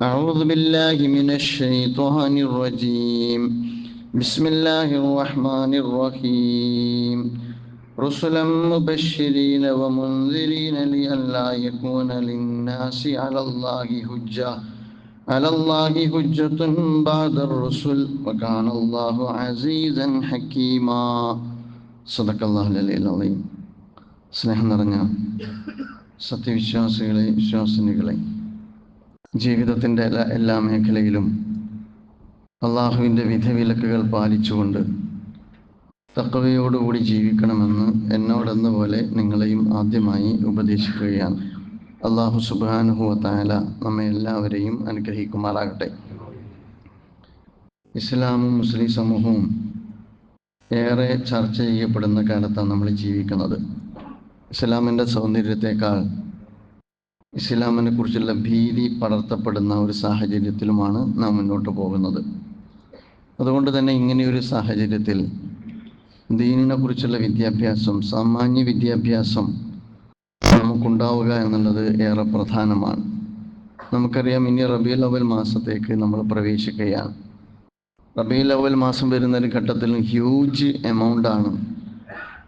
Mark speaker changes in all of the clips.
Speaker 1: أعوذ بالله من الشيطان الرجيم بسم الله الرحمن الرحيم رسلا مبشرين ومنذرين لئلا يكون للناس على الله حجة على الله حجة بعد الرسل وكان الله عزيزا حكيما صدق الله العلي العظيم സ്നേഹം നിറഞ്ഞ സത്യവിശ്വാസികളെ വിശ്വാസിനികളെ ജീവിതത്തിന്റെ എല്ലാ മേഖലയിലും അള്ളാഹുവിന്റെ വിധിവിലക്കുകൾ പാലിച്ചുകൊണ്ട് തക്കവയോടുകൂടി ജീവിക്കണമെന്ന് എന്നോടെന്ന പോലെ നിങ്ങളെയും ആദ്യമായി ഉപദേശിക്കുകയാണ്. അള്ളാഹു സുബാനുഹുവ താല നമ്മെ എല്ലാവരെയും അനുഗ്രഹിക്കുമാറാകട്ടെ. ഇസ്ലാമും മുസ്ലിം സമൂഹവും ഏറെ ചർച്ച ചെയ്യപ്പെടുന്ന കാലത്താണ് നമ്മൾ ജീവിക്കുന്നത്. ഇസ്ലാമിന്റെ സൗന്ദര്യത്തെക്കാൾ ഇസ്ലാമിനെ കുറിച്ചുള്ള ഭീതി പടർത്തപ്പെടുന്ന ഒരു സാഹചര്യത്തിലുമാണ് നാം മുന്നോട്ട് പോകുന്നത്. അതുകൊണ്ട് തന്നെ ഇങ്ങനെയൊരു സാഹചര്യത്തിൽ ദീനിനെ കുറിച്ചുള്ള വിദ്യാഭ്യാസം സാമാന്യ വിദ്യാഭ്യാസം നമുക്കുണ്ടാവുക എന്നുള്ളത് ഏറെ പ്രധാനമാണ്. നമുക്കറിയാം ഇനി റബീൽ അവൽ മാസത്തേക്ക് നമ്മൾ പ്രവേശിക്കുകയാണ്. റബീൽ അവൽ മാസം വരുന്ന ഒരു ഘട്ടത്തിൽ ഹ്യൂജ് എമൗണ്ടാണ്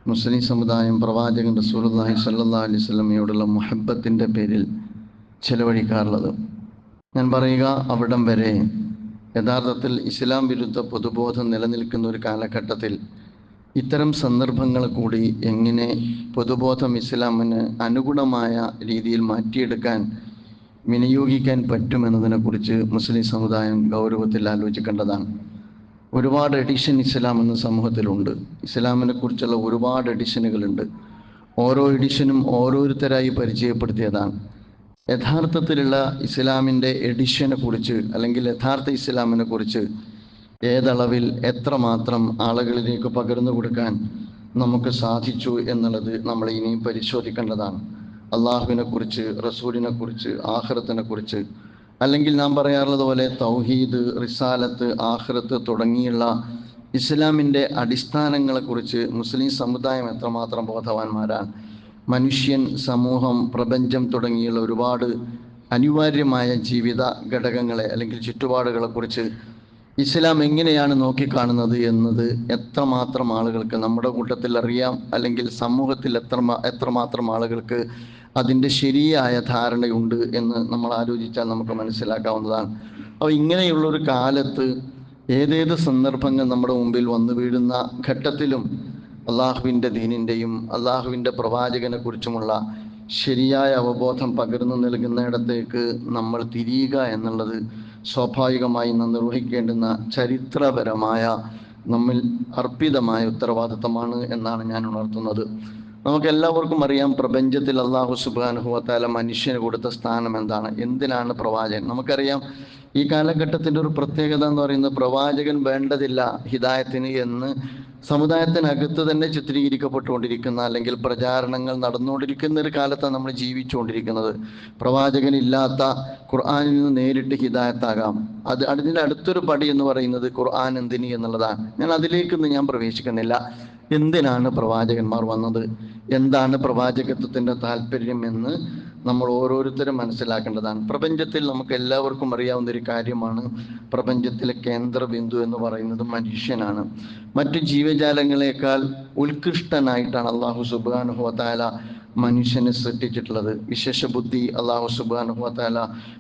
Speaker 1: മുസ്ലിം സമുദായം പ്രവാചകൻ റസൂലുള്ളാഹി സല്ലാ അലൈഹി സ്വലമയോടുള്ള മുഹബത്തിന്റെ പേരിൽ ചെലവഴിക്കാറുള്ളത്. ഞാൻ പറയുക അവിടം വരെ യഥാർത്ഥത്തിൽ ഇസ്ലാം വിരുദ്ധ പൊതുബോധം നിലനിൽക്കുന്ന ഒരു കാലഘട്ടത്തിൽ ഇത്തരം സന്ദർഭങ്ങൾ കൂടി എങ്ങനെ പൊതുബോധം ഇസ്ലാമിന് അനുഗുണമായ രീതിയിൽ മാറ്റിയെടുക്കാൻ വിനിയോഗിക്കാൻ പറ്റുമെന്നതിനെക്കുറിച്ച് മുസ്ലിം സമുദായം ഗൗരവത്തിൽ ആലോചിക്കേണ്ടതാണ്. ഒരുപാട് എഡിഷൻ ഇസ്ലാം എന്ന സമൂഹത്തിലുണ്ട്. ഇസ്ലാമിനെ കുറിച്ചുള്ള ഒരുപാട് എഡിഷനുകളുണ്ട് ഓരോ എഡിഷനും ഓരോരുത്തരായി പരിചയപ്പെടുത്തിയതാണ്. യഥാർത്ഥത്തിലുള്ള ഇസ്ലാമിന്റെ എഡിഷനെ കുറിച്ച് അല്ലെങ്കിൽ യഥാർത്ഥ ഇസ്ലാമിനെ കുറിച്ച് ഏതളവിൽ എത്രമാത്രം ആളുകളിലേക്ക് പകർന്നു കൊടുക്കാൻ നമുക്ക് സാധിച്ചു എന്നുള്ളത് നമ്മൾ ഇനിയും പരിശോധിക്കേണ്ടതാണ്. അള്ളാഹുവിനെ കുറിച്ച് റസൂലിനെ കുറിച്ച് ആഹ്റത്തിനെ കുറിച്ച് അല്ലെങ്കിൽ നാം പറയാറുള്ളത് പോലെ തൗഹീദ് റിസാലത്ത് ആഹ്റത്ത് തുടങ്ങിയുള്ള ഇസ്ലാമിന്റെ അടിസ്ഥാനങ്ങളെക്കുറിച്ച് മുസ്ലിം സമുദായം എത്രമാത്രം ബോധവാന്മാരാണ്. മനുഷ്യൻ സമൂഹം പ്രപഞ്ചം തുടങ്ങിയുള്ള ഒരുപാട് അനിവാര്യമായ ജീവിത ഘടകങ്ങളെ അല്ലെങ്കിൽ ചുറ്റുപാടുകളെക്കുറിച്ച് ഇസ്ലാം എങ്ങനെയാണ് നോക്കിക്കാണുന്നത് എന്നത് എത്രമാത്രം ആളുകൾക്ക് നമ്മുടെ കൂട്ടത്തിൽ അറിയാം അല്ലെങ്കിൽ സമൂഹത്തിൽ എത്ര എത്രമാത്രം ആളുകൾക്ക് അതിന്റെ ശരിയായ ധാരണയുണ്ട് എന്ന് നമ്മൾ ആലോചിച്ചാൽ നമുക്ക് മനസ്സിലാക്കാവുന്നതാണ്. അപ്പോൾ ഇങ്ങനെയുള്ളൊരു കാലത്ത് ഏതേത് സന്ദർഭങ്ങൾ നമ്മുടെ മുമ്പിൽ വന്നു വീഴുന്ന ഘട്ടത്തിലും അള്ളാഹുവിന്റെ ദീനിന്റെയും അള്ളാഹുവിന്റെ പ്രവാചകനെ കുറിച്ചുമുള്ള ശരിയായ അവബോധം പകർന്നു നൽകുന്നിടത്തേക്ക് നമ്മൾ തിരിയുക എന്നുള്ളത് സ്വാഭാവികമായി നിർവഹിക്കേണ്ടുന്ന ചരിത്രപരമായ നമ്മിൽ അർപ്പിതമായ ഉത്തരവാദിത്തമാണ് എന്നാണ് ഞാൻ ഉണർത്തുന്നത്. നമുക്ക് എല്ലാവർക്കും അറിയാം പ്രപഞ്ചത്തിൽ അള്ളാഹു സുബാനുഹുവത്താല മനുഷ്യന് കൊടുത്ത സ്ഥാനം എന്താണ്? എന്തിനാണ് പ്രവാചകൻ? നമുക്കറിയാം ഈ കാലഘട്ടത്തിന്റെ ഒരു പ്രത്യേകത എന്ന് പറയുന്നത് പ്രവാചകൻ വേണ്ടതില്ല ഹിദായത്തിന് എന്ന് സമുദായത്തിനകത്ത് തന്നെ ചിത്രീകരിക്കപ്പെട്ടുകൊണ്ടിരിക്കുന്ന അല്ലെങ്കിൽ പ്രചാരണങ്ങൾ നടന്നുകൊണ്ടിരിക്കുന്ന ഒരു കാലത്താണ് നമ്മൾ ജീവിച്ചുകൊണ്ടിരിക്കുന്നത്. പ്രവാചകനില്ലാത്ത ഖുർആാനിൽ നിന്ന് നേരിട്ട് ഹിദായത്താകാം. അത് അതിന്റെ അടുത്തൊരു പടി എന്ന് പറയുന്നത് ഖുർആൻ എന്തിനി എന്നുള്ളതാണ്. ഞാൻ അതിലേക്കൊന്നും ഞാൻ പ്രവേശിക്കുന്നില്ല. എന്തിനാണ് പ്രവാചകന്മാർ വന്നത്? എന്താണ് പ്രവാചകത്വത്തിന്റെ താല്പര്യം എന്ന് നമ്മൾ ഓരോരുത്തരും മനസ്സിലാക്കേണ്ടതാണ്. പ്രപഞ്ചത്തിൽ നമുക്ക് എല്ലാവർക്കും അറിയാവുന്ന ഒരു കാര്യമാണ് പ്രപഞ്ചത്തിലെ കേന്ദ്ര ബിന്ദു എന്ന് പറയുന്നത് മനുഷ്യനാണ്. മറ്റു ജീവജാലങ്ങളെക്കാൾ ഉത്കൃഷ്ടനായിട്ടാണ് അള്ളാഹു സുബാനുഹുവത്താല മനുഷ്യനെ സൃഷ്ടിച്ചിട്ടുള്ളത്. വിശേഷ ബുദ്ധി അള്ളാഹു സുബാനുഹുവത്താല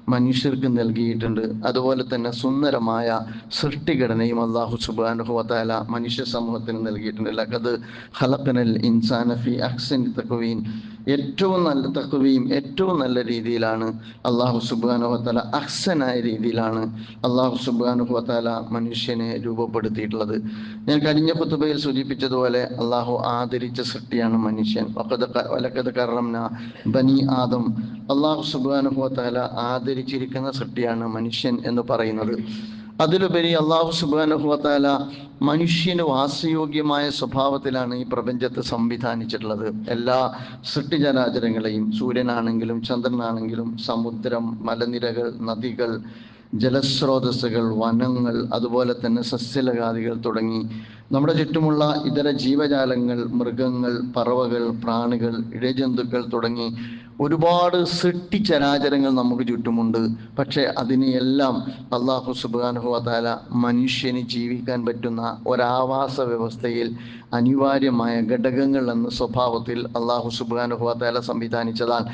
Speaker 1: മനുഷ്യർക്ക് നൽകിയിട്ടുണ്ട്. അതുപോലെ തന്നെ സുന്ദരമായ സൃഷ്ടിഘടനയും അള്ളാഹു സുബാനുഹുവത്താല മനുഷ്യ സമൂഹത്തിന് നൽകിയിട്ടുണ്ട്. ലഖദ് ഹലക്കനൽ ഇൻസാനഫി അഹ്സൻ തക്കുവീൻ ഏറ്റവും നല്ല തക്കുവയും ഏറ്റവും നല്ല രീതിയിലാണ്. അള്ളാഹു സുബാനുഹത്താല അഹ്സനായ രീതിയിലാണ് അള്ളാഹു സുബാനുഹത്താല മനുഷ്യനെ രൂപപ്പെടുത്തിയിട്ടുള്ളത്. ഞാൻ കഴിഞ്ഞ പുത്തുബയിൽ സൂചിപ്പിച്ചതുപോലെ അള്ളാഹു ആദരിച്ച സൃഷ്ടിയാണ് മനുഷ്യൻ. വലക്കത് കറംന ബനി ആദം. അള്ളാഹു സുബാനുഹത്താല ആദരിച്ചിരിക്കുന്ന സൃഷ്ടിയാണ് മനുഷ്യൻ എന്ന് പറയുന്നത്. അതിലുപരി അള്ളാഹു സുബാനുഹത്താല മനുഷ്യന് വാസയോഗ്യമായ സ്വഭാവത്തിലാണ് ഈ പ്രപഞ്ചത്തെ സംവിധാനിച്ചിട്ടുള്ളത്. എല്ലാ സൃഷ്ടിചരാചരങ്ങളെയും സൂര്യനാണെങ്കിലും ചന്ദ്രനാണെങ്കിലും സമുദ്രം മലനിരകൾ നദികൾ ജലസ്രോതസ്സുകൾ വനങ്ങൾ അതുപോലെ തന്നെ സസ്യലകാദികൾ തുടങ്ങി നമ്മുടെ ചുറ്റുമുള്ള ഇതര ജീവജാലങ്ങൾ മൃഗങ്ങൾ പറവകൾ പ്രാണികൾ ഇഴജന്തുക്കൾ തുടങ്ങി ഒരുപാട് സൃഷ്ടിചരാചരങ്ങൾ നമുക്ക് ചുറ്റുമുണ്ട്. പക്ഷെ അതിനെയെല്ലാം അള്ളാഹു സുബാനുഹുവതാല മനുഷ്യന് ജീവിക്കാൻ പറ്റുന്ന ഒരാവാസ വ്യവസ്ഥയിൽ അനിവാര്യമായ ഘടകങ്ങൾ എന്ന സ്വഭാവത്തിൽ അള്ളാഹു സുബാനുഹുവതാല സംവിധാനിച്ചതാണ്.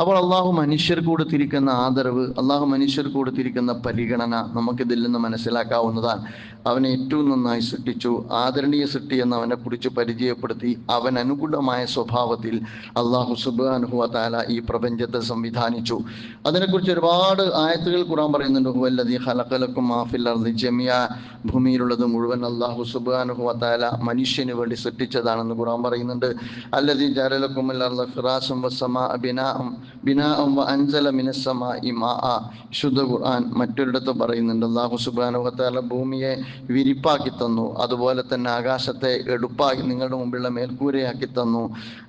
Speaker 1: അപ്പോൾ അള്ളാഹു മനുഷ്യർക്ക് കൊടുത്തിരിക്കുന്ന ആദരവ് അള്ളാഹു മനുഷ്യർക്ക് കൊടുത്തിരിക്കുന്ന പരിഗണന നമുക്കിതിൽ നിന്ന് മനസ്സിലാക്കാവുന്നതാണ്. അവനെ ഏറ്റവും നന്നായി സൃഷ്ടിച്ചു ആദരണീയ സൃഷ്ടി എന്ന് അവനെ കുറിച്ച് പരിചയപ്പെടുത്തി അവൻ അനുകൂലമായ സ്വഭാവത്തിൽ അള്ളാഹു സുബാനുഹുവ താല ഈ പ്രപഞ്ചത്തെ സംവിധാനിച്ചു. അതിനെക്കുറിച്ച് ഒരുപാട് ആയത്തുകൾ ഖുറാൻ പറയുന്നുണ്ട് ഭൂമിയിലുള്ളത് മുഴുവൻ അള്ളാഹു സുബാനുഹുവ താല മനുഷ്യന് വേണ്ടി സൃഷ്ടിച്ചതാണെന്ന് ഖുറാൻ പറയുന്നുണ്ട്. അല്ലതി ജാലലക്കും ബിനാഅം അൻസല മിനസ്സമാഇ മാഅ. ശുദ്ധ ഖുർആൻ മറ്റൊരിടത്ത് പറയുന്നുണ്ട് അള്ളാഹു സുബ്ഹാനഹു വതആല ഭൂമിയെ വിരിപ്പാക്കി തന്നു അതുപോലെ തന്നെ ആകാശത്തെ എടുപ്പാക്കി നിങ്ങളുടെ മുമ്പിലുള്ള മേൽക്കൂരയാക്കി തന്നു.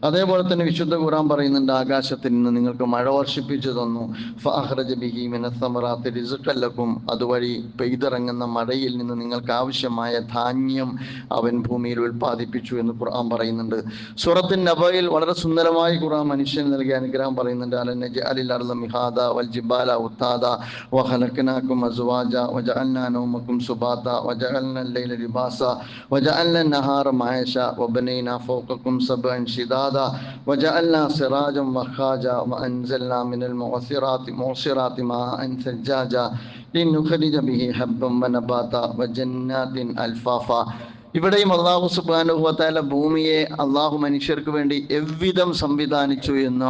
Speaker 1: അതേപോലെ തന്നെ വിശുദ്ധ ഖുർആൻ പറയുന്നുണ്ട് ആകാശത്തിൽ നിന്ന് നിങ്ങൾക്ക് മഴ വർഷിപ്പിച്ചു തന്നു. റിസ്ഖൻ അതുവഴി പെയ്തിറങ്ങുന്ന മഴയിൽ നിന്ന് നിങ്ങൾക്ക് ആവശ്യമായ ധാന്യം അവൻ ഭൂമിയിൽ ഉൽപ്പാദിപ്പിച്ചു എന്ന് ഖുർആൻ പറയുന്നുണ്ട്. സൂറത്തിൻ നബയിൽ വളരെ സുന്ദരമായി ഖുർആൻ മനുഷ്യന് നൽകിയ അനുഗ്രഹം പറയുന്നുണ്ട്. قادر على نجعل الأرض مهادا والجبال أوتادا وخلقناكم أزواجا وجعلنا نومكم سباتا وجعلنا الليل لباسا وجعلنا النهار معيشا وبنينا فوقكم سبعا شدادا وجعلنا سراجا وخاجا وأنزلنا من المعصرات معصرات ماء ثجاجا لنخرج به حبا ونباتا وجنات ألفافا ഇവിടെയും അള്ളാഹു സുബാനുഭവത്താല ഭൂമിയെ അള്ളാഹു മനുഷ്യർക്ക് വേണ്ടി എവ്വിധം സംവിധാനിച്ചു എന്ന്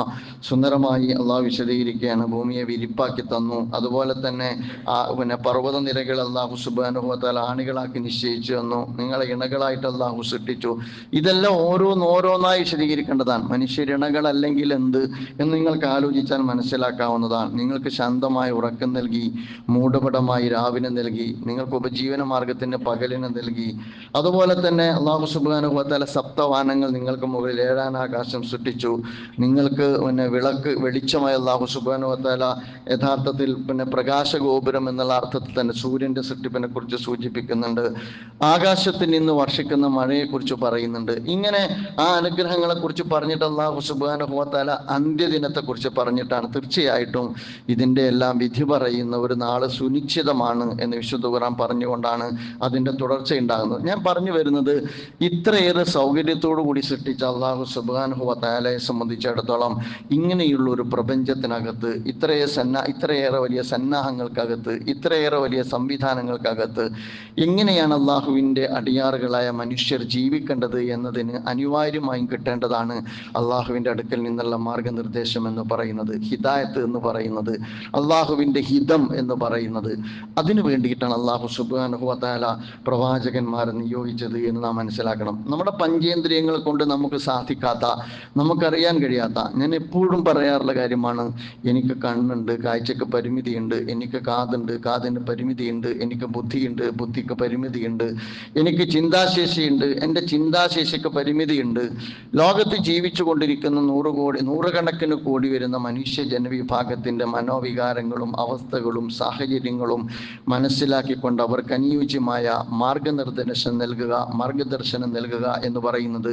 Speaker 1: സുന്ദരമായി അള്ളാഹു വിശദീകരിക്കുകയാണ്. ഭൂമിയെ വിരിപ്പാക്കി തന്നു. അതുപോലെ തന്നെ ആ പിന്നെ പർവത നിരകൾ അള്ളാഹു സുബാനുഭവത്താല ആണികളാക്കി നിശ്ചയിച്ചു തന്നു. നിങ്ങളെ ഇണകളായിട്ട് അള്ളാഹു സൃഷ്ടിച്ചു. ഇതെല്ലാം ഓരോന്ന് ഓരോന്നായി വിശദീകരിക്കേണ്ടതാണ്. മനുഷ്യരിണകളല്ലെങ്കിൽ എന്ത് എന്ന് നിങ്ങൾക്ക് ആലോചിച്ചാൽ മനസ്സിലാക്കാവുന്നതാണ്. നിങ്ങൾക്ക് ശാന്തമായ ഉറക്കം നൽകി മൂടപടമായി രാവിനെ നൽകി നിങ്ങൾക്ക് ഉപജീവന മാർഗത്തിന് പകലിന് നൽകി. അതുപോലെ തന്നെ അള്ളാഹു സുബാനുഭവത്താല സപ്തവാനങ്ങൾ നിങ്ങൾക്ക് മുകളിൽ ഏഴാൻ ആകാശം സൃഷ്ടിച്ചു. നിങ്ങൾക്ക് പിന്നെ വിളക്ക് വെളിച്ചമായ അള്ളാഹു സുബാനുഭവത്താല യഥാർത്ഥത്തിൽ പിന്നെ പ്രകാശ ഗോപുരം എന്നുള്ള അർത്ഥത്തിൽ തന്നെ സൂര്യന്റെ സൃഷ്ടിപ്പിനെ കുറിച്ച് സൂചിപ്പിക്കുന്നുണ്ട്. ആകാശത്തിൽ നിന്ന് വർഷിക്കുന്ന മഴയെ കുറിച്ച് പറയുന്നുണ്ട്. ഇങ്ങനെ ആ അനുഗ്രഹങ്ങളെ കുറിച്ച് പറഞ്ഞിട്ട് അള്ളാഹു സുബാനുഭവത്താല അന്ത്യദിനത്തെ കുറിച്ച് പറഞ്ഞിട്ടാണ്. തീർച്ചയായിട്ടും ഇതിന്റെ എല്ലാം വിധി പറയുന്ന ഒരു നാൾ സുനിശ്ചിതമാണ് എന്ന് വിശുദ്ധ ഖുറാൻ പറഞ്ഞുകൊണ്ടാണ് അതിന്റെ തുടർച്ച ഉണ്ടാകുന്നത് ഞാൻ പറഞ്ഞു വരുന്നത് ഇത്രയേറെ സൗകര്യത്തോടു കൂടി സൃഷ്ടിച്ച അള്ളാഹു സുബാനുഹുവ താലയെ സംബന്ധിച്ചിടത്തോളം ഇങ്ങനെയുള്ള ഒരു പ്രപഞ്ചത്തിനകത്ത് ഇത്രയേ സന്ന ഇത്രയേറെ വലിയ സന്നാഹങ്ങൾക്കകത്ത് ഇത്രയേറെ വലിയ സംവിധാനങ്ങൾക്കകത്ത് എങ്ങനെയാണ് അള്ളാഹുവിന്റെ അടിയാറുകളായ മനുഷ്യർ ജീവിക്കേണ്ടത് എന്നതിന് അനിവാര്യമായും കിട്ടേണ്ടതാണ് അള്ളാഹുവിന്റെ അടുക്കൽ നിന്നുള്ള മാർഗനിർദ്ദേശം എന്ന് പറയുന്നത് ഹിദായത്ത് എന്ന് പറയുന്നത് അള്ളാഹുവിന്റെ ഹിതം എന്ന് പറയുന്നത്. അതിനു വേണ്ടിയിട്ടാണ് അള്ളാഹു സുബാനുഹുവ താല പ്രവാചകന്മാരെ നിയോഗിച്ചത്. എന്ന് നാം മനസ്സിലാക്കണം. നമ്മുടെ പഞ്ചേന്ദ്രിയങ്ങൾ കൊണ്ട് നമുക്ക് സാധിക്കാത്ത നമുക്കറിയാൻ കഴിയാത്ത ഞാൻ എപ്പോഴും പറയാറുള്ള കാര്യമാണ് എനിക്ക് കണ്ണുണ്ട് കാഴ്ചക്ക് പരിമിതിയുണ്ട് എനിക്ക് കാതുണ്ട് കാതിന് പരിമിതിയുണ്ട് എനിക്ക് ബുദ്ധിയുണ്ട് ബുദ്ധിക്ക് പരിമിതിയുണ്ട് എനിക്ക് ചിന്താശേഷിയുണ്ട് എന്റെ ചിന്താശേഷിക്ക് പരിമിതിയുണ്ട്. ലോകത്ത് ജീവിച്ചു കൊണ്ടിരിക്കുന്ന നൂറ് കോടി നൂറുകണക്കിന് കോടി വരുന്ന മനുഷ്യ ജനവിഭാഗത്തിന്റെ മനോവികാരങ്ങളും അവസ്ഥകളും സാഹചര്യങ്ങളും മനസ്സിലാക്കിക്കൊണ്ട് അവർക്ക് അനുയോജ്യമായ മാർഗനിർദ്ദേശം നൽകുക മാർഗദർശനം നൽകുക എന്ന് പറയുന്നത്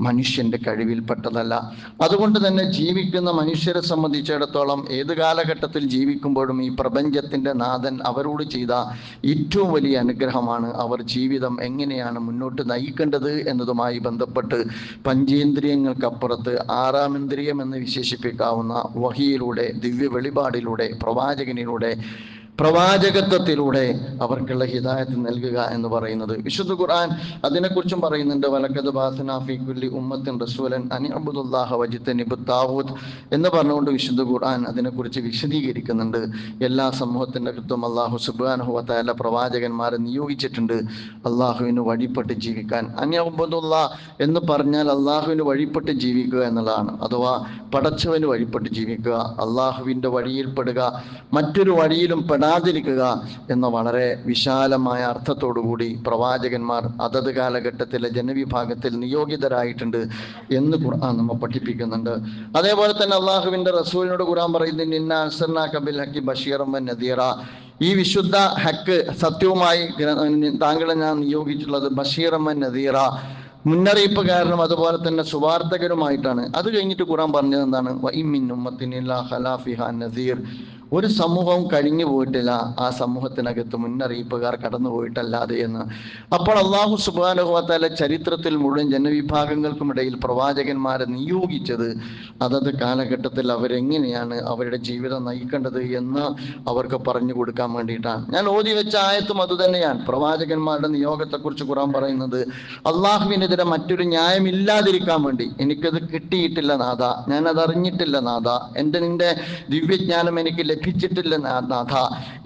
Speaker 1: മനുഷ്യന്റെ കഴിവിൽപ്പെട്ടതല്ല. അതുകൊണ്ട് തന്നെ ജീവിക്കുന്ന മനുഷ്യരെ സംബന്ധിച്ചിടത്തോളം ഏത് കാലഘട്ടത്തിൽ ജീവിക്കുമ്പോഴും ഈ പ്രപഞ്ചത്തിന്റെ നാഥൻ അവരോട് ചെയ്ത ഏറ്റവും വലിയ അനുഗ്രഹമാണ് അവർ ജീവിതം എങ്ങനെയാണ് മുന്നോട്ട് നയിക്കേണ്ടത് എന്നതുമായി ബന്ധപ്പെട്ട് പഞ്ചേന്ദ്രിയങ്ങൾക്കപ്പുറത്ത് ആറാമിന്ദ്രിയം എന്ന് വിശേഷിപ്പിക്കാവുന്ന വഹിയിലൂടെ ദിവ്യ വെളിപാടിലൂടെ പ്രവാചകനിലൂടെ പ്രവാചകത്വത്തിലൂടെ അവർക്കുള്ള ഹിദായത്ത് നൽകുക എന്ന് പറയുന്നത്. വിശുദ്ധ ഖുർആൻ അതിനെക്കുറിച്ചും പറയുന്നുണ്ട് വലക്കത് ബാസനാഫിക്കുല്ലി ഉമ്മത്തിൻ റസൂലൻ അനി അനിഅബുദുല്ലാഹ വജിത്തനിബ് താവൂത്ത് എന്ന് പറഞ്ഞുകൊണ്ട് വിശുദ്ധ ഖുർആൻ അതിനെക്കുറിച്ച് വിശദീകരിക്കുന്നുണ്ട്. എല്ലാ സമൂഹത്തിന്റെ കൃത്വം അള്ളാഹു സുബാനഹു വത്താല പ്രവാചകന്മാരെ നിയോഗിച്ചിട്ടുണ്ട്. അള്ളാഹുവിന് വഴിപ്പെട്ട് ജീവിക്കാൻ അനി അനിഅബുദുല്ല എന്ന് പറഞ്ഞാൽ അള്ളാഹുവിന് വഴിപ്പെട്ട് ജീവിക്കുക എന്നുള്ളതാണ്. അഥവാ പടച്ചവന് വഴിപ്പെട്ട് ജീവിക്കുക അള്ളാഹുവിന്റെ വഴിയിൽപ്പെടുക മറ്റൊരു വഴിയിലും പെടാതിരിക്കുക എന്ന വളരെ വിശാലമായ അർത്ഥത്തോടുകൂടി പ്രവാചകന്മാർ അതത് കാലഘട്ടത്തിലെ ജനവിഭാഗത്തിൽ നിയോഗിതരായിട്ടുണ്ട് എന്ന് ഖുർആൻ നമ്മെ പഠിപ്പിക്കുന്നുണ്ട്. അതേപോലെ തന്നെ അള്ളാഹുവിന്റെ റസൂലിനോട് ഖുർആൻ പറയുന്നത് നദീറ. ഈ വിശുദ്ധ ഹക്ക് സത്യവുമായി താങ്കളെ ഞാൻ നിയോഗിച്ചിട്ടുള്ളത് ബഷീറമ്മൻ നദീറ. മുന്നറിയിപ്പ് കാരണം അതുപോലെ തന്നെ സുവാർത്തകരുമായിട്ടാണ് അത് കഴിഞ്ഞിട്ട് ഖുറാൻ പറഞ്ഞത് എന്താണ്? നസീർ ഒരു സമൂഹവും കഴിഞ്ഞു പോയിട്ടില്ല. ആ സമൂഹത്തിനകത്ത് മുന്നറിയിപ്പുകാർ കടന്നു പോയിട്ടല്ലാതെ എന്ന്. അപ്പോൾ അള്ളാഹു സുബാനുഭവത്താലെ ചരിത്രത്തിൽ മുഴുവൻ ജനവിഭാഗങ്ങൾക്കും ഇടയിൽ പ്രവാചകന്മാരെ നിയോഗിച്ചത് അതത് കാലഘട്ടത്തിൽ അവരെങ്ങനെയാണ് അവരുടെ ജീവിതം നയിക്കേണ്ടത് എന്ന് അവർക്ക് പറഞ്ഞു കൊടുക്കാൻ വേണ്ടിയിട്ടാണ്. ഞാൻ ഓതി വെച്ച ആയത്തും അതുതന്നെയാണ് പ്രവാചകന്മാരുടെ നിയോഗത്തെക്കുറിച്ച് കുറാൻ പറയുന്നത് അള്ളാഹുവിനെതിരെ മറ്റൊരു ന്യായം ഇല്ലാതിരിക്കാൻ വേണ്ടി. എനിക്കത് കിട്ടിയിട്ടില്ല നാഥ. ഞാൻ അത് അറിഞ്ഞിട്ടില്ല നാഥ. എന്റെ നിന്റെ ദിവ്യജ്ഞാനം എനിക്ക് ലഭിച്ചിട്ടില്ല നാഥ.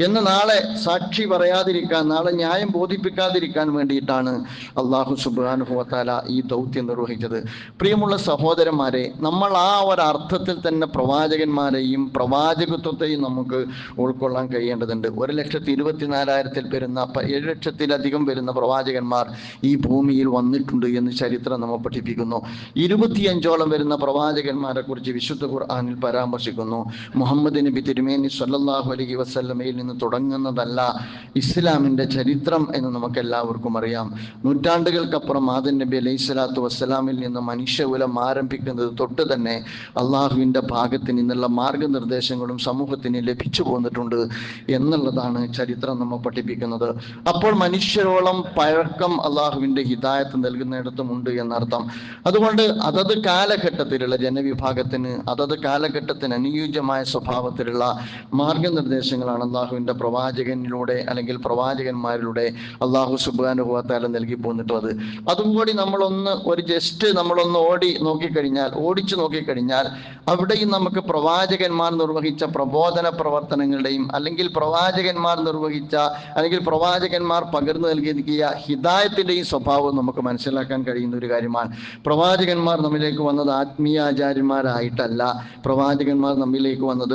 Speaker 1: എന്ന് നാളെ സാക്ഷി പറയാതിരിക്കാൻ നാളെ ന്യായം ബോധിപ്പിക്കാതിരിക്കാൻ വേണ്ടിയിട്ടാണ് അള്ളാഹു സുബാനുഭവത്താല ഈ ദൗത്യം നിർവഹിച്ചത്. പ്രിയമുള്ള സഹോദരന്മാരെ നമ്മൾ ആ ഒരർത്ഥത്തിൽ തന്നെ പ്രവാചകന്മാരെയും പ്രവാചകത്വത്തെയും നമുക്ക് ഉൾക്കൊള്ളാൻ കഴിയേണ്ടതുണ്ട്. ഒരു ലക്ഷത്തി ഇരുപത്തിനാലായിരത്തിൽ വരുന്ന ഏഴ് ലക്ഷത്തിലധികം വരുന്ന പ്രവാചകന്മാർ ഈ ഭൂമിയിൽ വന്നിട്ടുണ്ട് എന്ന് ചരിത്രം നമ്മൾ പഠിപ്പിക്കുന്നു. ഇരുപത്തിയഞ്ചോളം വരുന്ന പ്രവാചകന്മാരെ കുറിച്ച് വിശുദ്ധ ഖുർആാനിൽ പരാമർശിക്കുന്നു. മുഹമ്മദ് നബി തിരുമേനി സല്ലല്ലാഹു അലഹി വസല്ലമയിൽ നിന്ന് തുടങ്ങുന്നതല്ല ഇസ്ലാമിന്റെ ചരിത്രം എന്ന് നമുക്ക് എല്ലാവർക്കും അറിയാം. നൂറ്റാണ്ടുകൾക്കപ്പുറം ആദൻ നബി അലൈഹി സ്വലാത്തു വസ്സലാമിൽ നിന്ന് മനുഷ്യകുലം ആരംഭിക്കുന്നത് തൊട്ട് തന്നെ അള്ളാഹുവിന്റെ ഭാഗത്ത് നിന്നുള്ള മാർഗനിർദ്ദേശങ്ങളും സമൂഹത്തിന് ലഭിച്ചു പോന്നിട്ടുണ്ട് എന്നുള്ളതാണ് ചരിത്രം നമ്മൾ പഠിപ്പിക്കുന്നത്. അപ്പോൾ മനുഷ്യരോളം പഴക്കം അള്ളാഹുവിന്റെ ഹിദായത്ത് നൽകുന്നിടത്തുമുണ്ട് എന്നർത്ഥം. അതുകൊണ്ട് അതത് കാലഘട്ടത്തിലുള്ള ജനവിഭാഗത്തിന് അതത് കാലഘട്ടത്തിന് അനുയോജ്യമായ സ്വഭാവത്തിലുള്ള മാർഗനിർദ്ദേശങ്ങളാണ് അള്ളാഹുവിന്റെ പ്രവാചകനിലൂടെ അല്ലെങ്കിൽ പ്രവാചകന്മാരിലൂടെ അള്ളാഹു സുബാനുഭവത്താല നൽകി പോന്നിട്ടുള്ളത്. അതും കൂടി നമ്മളൊന്ന് ഒരു ജസ്റ്റ് നമ്മളൊന്ന് ഓടി നോക്കിക്കഴിഞ്ഞാൽ ഓടിച്ചു നോക്കിക്കഴിഞ്ഞാൽ അവിടെയും നമുക്ക് പ്രവാചകന്മാർ നിർവഹിച്ച പ്രബോധന പ്രവർത്തനങ്ങളുടെയും അല്ലെങ്കിൽ പ്രവാചകന്മാർ നിർവഹിച്ച അല്ലെങ്കിൽ പ്രവാചകന്മാർ പകർന്നു നൽകിയ ഹിദായത്തിന്റെയും സ്വഭാവം നമുക്ക് മനസ്സിലാക്കാൻ കഴിയുന്ന ഒരു കാര്യമാണ്. പ്രവാചകന്മാർ നമ്മിലേക്ക് വന്നത് ആത്മീയാചാര്യന്മാരായിട്ടല്ല. പ്രവാചകന്മാർ നമ്മിലേക്ക് വന്നത്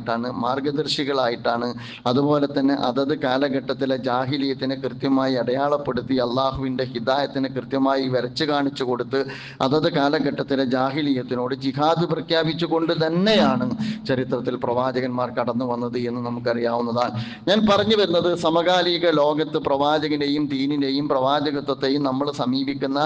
Speaker 1: വഴികാട്ടികളായിട്ടാണ് മാർഗദർശികളായിട്ടാണ്. അതുപോലെ തന്നെ അതത് കാലഘട്ടത്തിലെ ജാഹിലിയത്തിനെ കൃത്യമായി അടയാളപ്പെടുത്തി അള്ളാഹുവിന്റെ ഹിദായത്തിനെ കൃത്യമായി വരച്ചു കാണിച്ചു കൊടുത്ത് അതത് കാലഘട്ടത്തിലെ ജാഹിലിയത്തിനോട് ജിഹാദ് പ്രഖ്യാപിച്ചുകൊണ്ട് തന്നെയാണ് ചരിത്രത്തിൽ പ്രവാചകന്മാർ കടന്നു വന്നത് എന്ന് നമുക്കറിയാവുന്നതാണ്. ഞാൻ പറഞ്ഞു വരുന്നത് സമകാലിക ലോകത്ത് പ്രവാചകനെയും ദീനിനെയും പ്രവാചകത്വത്തെയും നമ്മൾ സമീപിക്കുന്ന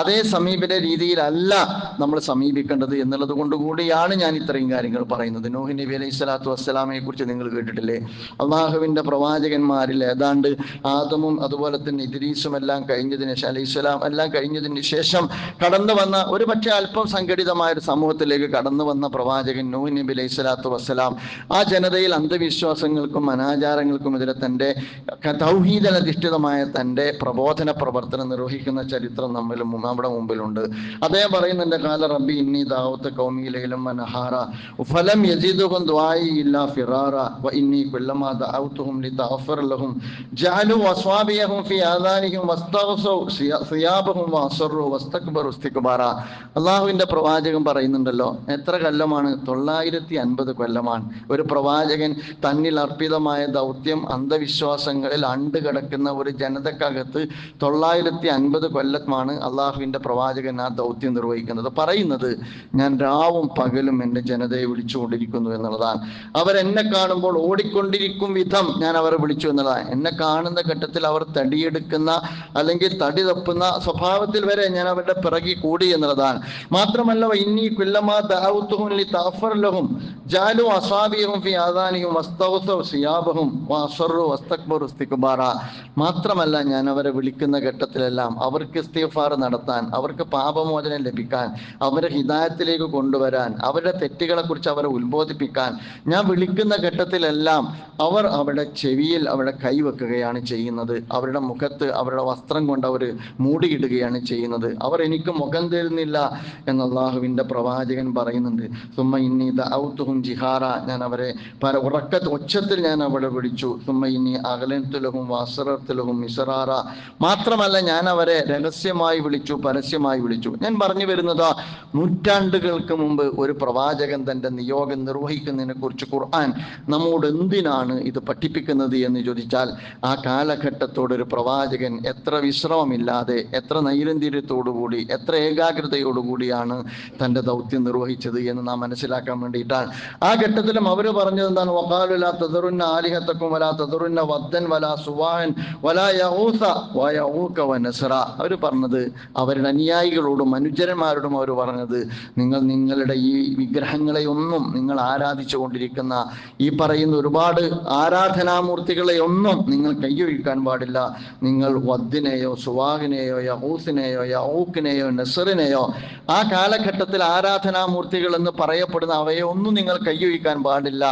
Speaker 1: അതേ സമീപന രീതിയിലല്ല നമ്മൾ സമീപിക്കേണ്ടത് എന്നുള്ളത് കൊണ്ട് കൂടിയാണ് ഞാൻ ഇത്രയും കാര്യങ്ങൾ പറയുന്നത്. നോഹി നബി അലൈഹി സ്വലാത്തു വസ്സലാമയെ കുറിച്ച് നിങ്ങൾ കേട്ടിട്ടില്ലേ? അള്ളാഹുവിന്റെ പ്രവാചകന്മാരിൽ ഏതാണ്ട് ആദമും അതുപോലെ തന്നെ ഇദ്രീസും എല്ലാം കഴിഞ്ഞതിന് ശേഷം അലൈഹി സ്വലാം എല്ലാം കഴിഞ്ഞതിന് ശേഷം കടന്നു വന്ന ഒരു പക്ഷേ അല്പം സംഘടിതമായ ഒരു സമൂഹത്തിലേക്ക് കടന്നു വന്ന പ്രവാചകൻ നൂൻ നബി അലൈഹി സ്വലാത്തു വസ്സലാം ആ ജനതയിൽ അന്ധവിശ്വാസങ്ങൾക്കും അനാചാരങ്ങൾക്കും എതിരെ തന്റെ തൗഹീദനധിഷ്ഠിതമായ തന്റെ പ്രബോധന പ്രവർത്തനം നിർവഹിക്കുന്ന ചരിത്രം നമ്മൾ നമ്മുടെ മുമ്പിലുണ്ട്. അദ്ദേഹം പറയുന്നുണ്ട് കാല റബ്ബി ഇന്നി ദാവത്ത് കൗമിയിലും മനഹാറ ഫലം യജീദ് ദ്വായി അള്ളാഹുവിന്റെ പ്രവാചകൻ പറയുന്നുണ്ടല്ലോ എത്ര കൊല്ലമാണ്? തൊള്ളായിരത്തി അൻപത് കൊല്ലമാണ്. ഒരു പ്രവാചകൻ തന്നിൽ അർപ്പിതമായ ദൗത്യം അന്ധവിശ്വാസങ്ങളിൽ അണ്ട് കിടക്കുന്ന ഒരു ജനതക്കകത്ത് തൊള്ളായിരത്തി അൻപത് കൊല്ലമാണ് അള്ളാഹുവിന്റെ പ്രവാചകൻ ആ ദൗത്യം നിർവഹിക്കുന്നത്. പറയുന്നത് ഞാൻ രാവും പകലും എന്റെ ജനതയെ വിളിച്ചുകൊണ്ടിരിക്കുന്നു എന്നുള്ളതാണ്. അവരെന്നെ കാണുമ്പോൾ ഓടിക്കൊണ്ടിരിക്കും വിധം ഞാൻ അവരെ വിളിച്ചു എന്നുള്ളതാണ് എന്നെ കാണുന്ന ഘട്ടത്തിൽ അവർ തടിയെടുക്കുന്ന അല്ലെങ്കിൽ തടി തപ്പുന്ന സ്വഭാവത്തിൽ വരെ ഞാൻ അവരുടെ പിറകി കൂടി എന്നുള്ളതാണ് മാത്രമല്ല ഇന്നി കുല്ലമാ ദഅവതുഹും താഫർ ലഹും ജാലു അസാബിയും സിയാബഹും മാത്രമല്ല ഞാൻ അവരെ വിളിക്കുന്ന ഘട്ടത്തിലെല്ലാം അവർക്ക് ഇസ്തീഫാർ നടത്താൻ അവർക്ക് പാപമോചനം ലഭിക്കാൻ അവരെ ഹിതായത്തിലേക്ക് കൊണ്ടുവരാൻ അവരുടെ തെറ്റുകളെ കുറിച്ച് അവരെ ഉത്ബോധിപ്പിക്കാൻ ഞാൻ വിളിക്കുന്ന ഘട്ടത്തിലെല്ലാം അവർ അവരുടെ ചെവിയിൽ അവരുടെ കൈവെക്കുകയാണ് ചെയ്യുന്നത്. അവരുടെ മുഖത്ത് അവരുടെ വസ്ത്രം കൊണ്ട് അവർ മൂടിയിടുകയാണ് ചെയ്യുന്നത്. അവർ എനിക്ക് മുഖം തരുന്നില്ല എന്ന് പ്രവാചകൻ പറയുന്നുണ്ട്. സുമ്മ ഇന്നി ദൗത്തുഹും ജിഹാറ ഞാൻ അവരെ പല ഉറക്ക ഒച്ചത്തിൽ ഞാൻ അവളെ വിളിച്ചു. സുമ്മ ഇന്നി അകലത്തുലഹും വാസറത്തുലഹും മിസറാറ. മാത്രമല്ല ഞാൻ അവരെ രഹസ്യമായി വിളിച്ചു പരസ്യമായി വിളിച്ചു. ഞാൻ പറഞ്ഞു വരുന്നത് നൂറ്റാണ്ടുകൾക്ക് മുമ്പ് ഒരു പ്രവാചകൻ തന്റെ നിയോഗം നിർവഹിക്കുന്നതിനെ കുറിച്ച് ഖുർആൻ നമ്മോട് എന്തിനാണ് ഇത് പഠിപ്പിക്കുന്നത് എന്ന് ചോദിച്ചാൽ ആ കാലഘട്ടത്തോട് ഒരു പ്രവാചകൻ എത്ര വിശ്രമമില്ലാതെ എത്ര നൈരന്തിര്യത്തോടുകൂടി എത്ര ഏകാഗ്രതയോടുകൂടിയാണ് തന്റെ ദൗത്യം നിർവഹിച്ചത് എന്ന് നാം മനസ്സിലാക്കാൻ വേണ്ടിയിട്ടാണ് ആ ഘട്ടത്തിലും അവർ പറഞ്ഞത് എന്താണ്? തദറുന്ന ആലിഹത്തക്കും വലാ വദ്ദൻ വലാ സുവാഹൻ വലാ വനസറ അവർ പറഞ്ഞത് അവരുടെ അനുയായികളോടും അനുചരന്മാരോടും അവർ പറഞ്ഞത് നിങ്ങൾ നിങ്ങളുടെ ഈ വിഗ്രഹങ്ങളെ ഒന്നും നിങ്ങൾ ആരാധിച്ചു കൊണ്ടിരിക്കുന്ന ഈ പറയുന്ന ഒരുപാട് ആരാധനാമൂർത്തികളെ ഒന്നും നിങ്ങൾ കൈയൊഴിക്കാൻ പാടില്ല. നിങ്ങൾ വദ്ദിനെയോ സുവാഹിനെയോ യഹൂസിനെയോ യഹൂക്കിനെയോ നസറിനെയോ ആ കാലഘട്ടത്തിൽ ആരാധനാമൂർത്തികൾ എന്ന് പറയപ്പെടുന്ന അവയെ ഒന്നും നിങ്ങൾ കൈയൊഴിക്കാൻ പാടില്ല.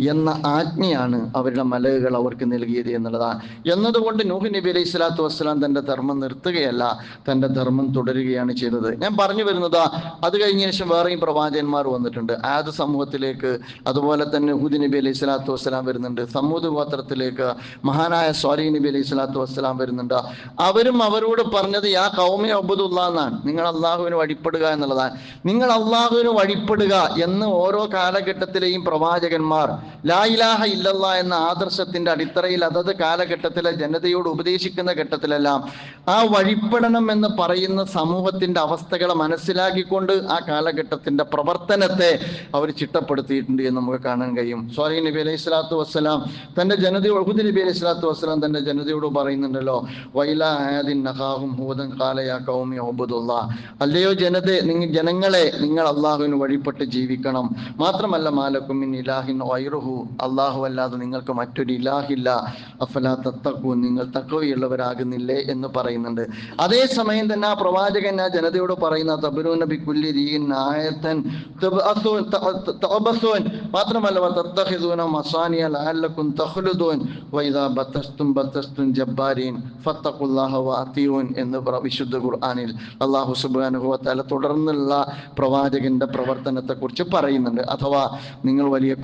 Speaker 1: എന്ന ആജ്ഞയാണ് അവരുടെ മലകുകൾ അവർക്ക് നൽകിയത് എന്നുള്ളതാണ്. എന്നതുകൊണ്ട് നൂഹ് നബി അലൈഹി സ്വലാത്തു വസ്സലാം തന്റെ ധർമ്മം നിർത്തുകയല്ല തന്റെ ധർമ്മം തുടരുകയാണ് ചെയ്തത്. ഞാൻ പറഞ്ഞു വരുന്നത് അത് കഴിഞ്ഞ ശേഷം വേറെയും പ്രവാചകന്മാർ വന്നിട്ടുണ്ട്. ആദ് സമൂഹത്തിലേക്ക് അതുപോലെ തന്നെ ഹുദ് നബി അലൈഹി സ്വലാത്തു വസ്സലാം വരുന്നുണ്ട്. സമൂത് ഗോത്രത്തിലേക്ക് മഹാനായ സ്വാലി നബി അലൈഹി സ്വലാത്തു വസ്സലാം വരുന്നുണ്ട്. അവരും അവരോട് പറഞ്ഞത് യാ കൗമി എന്നാണ്. നിങ്ങൾ അള്ളാഹുവിന് വഴിപ്പെടുക എന്നുള്ളതാണ്. നിങ്ങൾ അള്ളാഹുവിന് വഴിപ്പെടുക എന്ന് ഓരോ കാലഘട്ടത്തിലെയും പ്രവാചകന്മാർ ലാ ഇല്ലല്ല എന്ന ആദർശത്തിന്റെ അടിത്തറയിൽ അതത് കാലഘട്ടത്തിലെ ജനതയോട് ഉപദേശിക്കുന്ന ഘട്ടത്തിലെല്ലാം ആ വഴിപ്പെടണം എന്ന് പറയുന്ന സമൂഹത്തിന്റെ അവസ്ഥകളെ മനസ്സിലാക്കിക്കൊണ്ട് ആ കാലഘട്ടത്തിന്റെ പ്രവർത്തനത്തെ അവർ ചിട്ടപ്പെടുത്തിയിട്ടുണ്ട് എന്ന് നമുക്ക് കാണാൻ കഴിയും. സ്വാലി നബി അലൈഹി സ്വലാത്തു വസ്സലാം തന്റെ ജനതയോട് ഉഹുദ് നബി അലൈഹി സ്വലാത്തു വസ്സലാം തന്റെ ജനതയോട് പറയുന്നുണ്ടല്ലോ വൈല കൗമി അല്ലയോ ജനത നിങ്ങൾ ജനങ്ങളെ നിങ്ങൾ അള്ളാഹുവിന് വഴിപ്പെട്ട് ജീവിക്കണം. മാത്രമല്ല മാലക്കും ഇലാഹിൻ വൈറുഹു അള്ളാഹു അല്ലാതെ നിങ്ങൾക്ക് മറ്റൊരു ഇലാഹില്ല. അഫലാ തത്തക്കു നിങ്ങൾ തക്കവയുള്ളവരാകുന്നില്ലേ എന്ന് പറയുന്നുണ്ട്. അതേ അതേസമയം തന്നെ ആ പ്രവാചകൻ ആ ജനതയോട് പറയുന്ന തബുരു നബി കുല്ലി ദീൻ ആയത്തൻ മാത്രമല്ല തത്തഹിദൂന മസാനിയ ലാലക്കും തഖ്ലുദൂൻ. വൈദാ ബത്തസ്തും ബത്തസ്തും ജബ്ബാരീൻ ഫത്തഖുല്ലാഹ വഅതിയൂൻ എന്ന് വിശുദ്ധ ഖുർആനിൽ അല്ലാഹു സുബ്ഹാനഹു വ തുടർന്നുള്ള പ്രവാചകന്റെ പ്രവർത്തനത്തെക്കുറിച്ച് പറയുന്നുണ്ട്. അഥവാ നിങ്ങൾ വലിയ